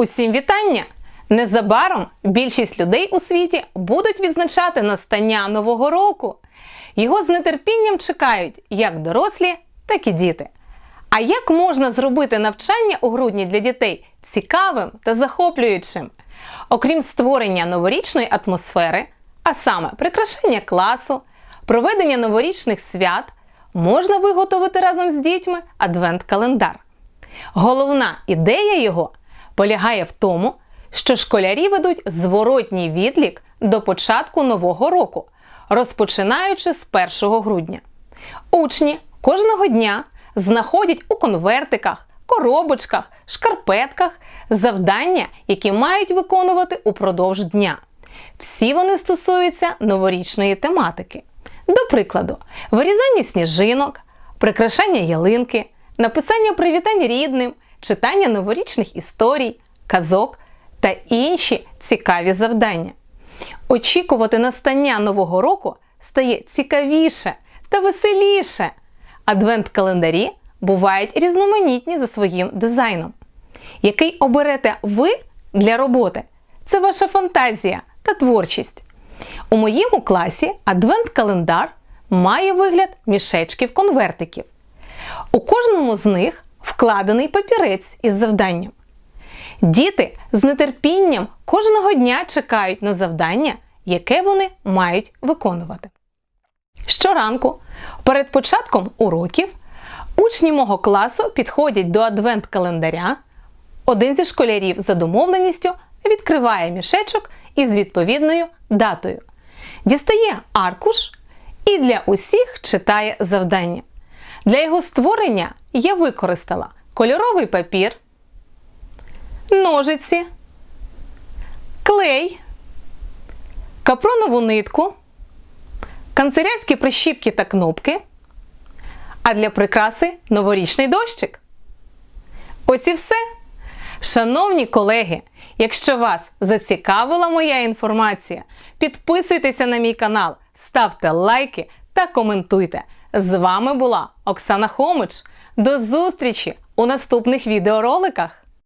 Усім вітання! Незабаром більшість людей у світі будуть відзначати настання Нового року. Його з нетерпінням чекають як дорослі, так і діти. А як можна зробити навчання у грудні для дітей цікавим та захоплюючим? Окрім створення новорічної атмосфери, а саме прикрашення класу, проведення новорічних свят, можна виготовити разом з дітьми адвент-календар. Головна ідея його полягає в тому, що школярі ведуть зворотній відлік до початку нового року, розпочинаючи з 1 грудня. Учні кожного дня знаходять у конвертиках, коробочках, шкарпетках завдання, які мають виконувати упродовж дня. Всі вони стосуються новорічної тематики. До прикладу, вирізання сніжинок, прикрашання ялинки, написання привітань рідним, читання новорічних історій, казок та інші цікаві завдання. Очікувати настання нового року стає цікавіше та веселіше. Адвент-календарі бувають різноманітні за своїм дизайном. Який оберете ви для роботи? Це ваша фантазія та творчість. У моєму класі адвент-календар має вигляд мішечків-конвертиків. У кожному з них вкладений папірець із завданням. Діти з нетерпінням кожного дня чекають на завдання, яке вони мають виконувати. Щоранку, перед початком уроків, учні мого класу підходять до адвент-календаря. Один зі школярів за домовленістю відкриває мішечок із відповідною датою, дістає аркуш і для усіх читає завдання. Для його створення я використала кольоровий папір, ножиці, клей, капронову нитку, канцелярські прищіпки та кнопки, а для прикраси новорічний дощик. Ось і все. Шановні колеги, якщо вас зацікавила моя інформація, підписуйтеся на мій канал, ставте лайки та коментуйте. З вами була Оксана Хомич. До зустрічі у наступних відеороликах!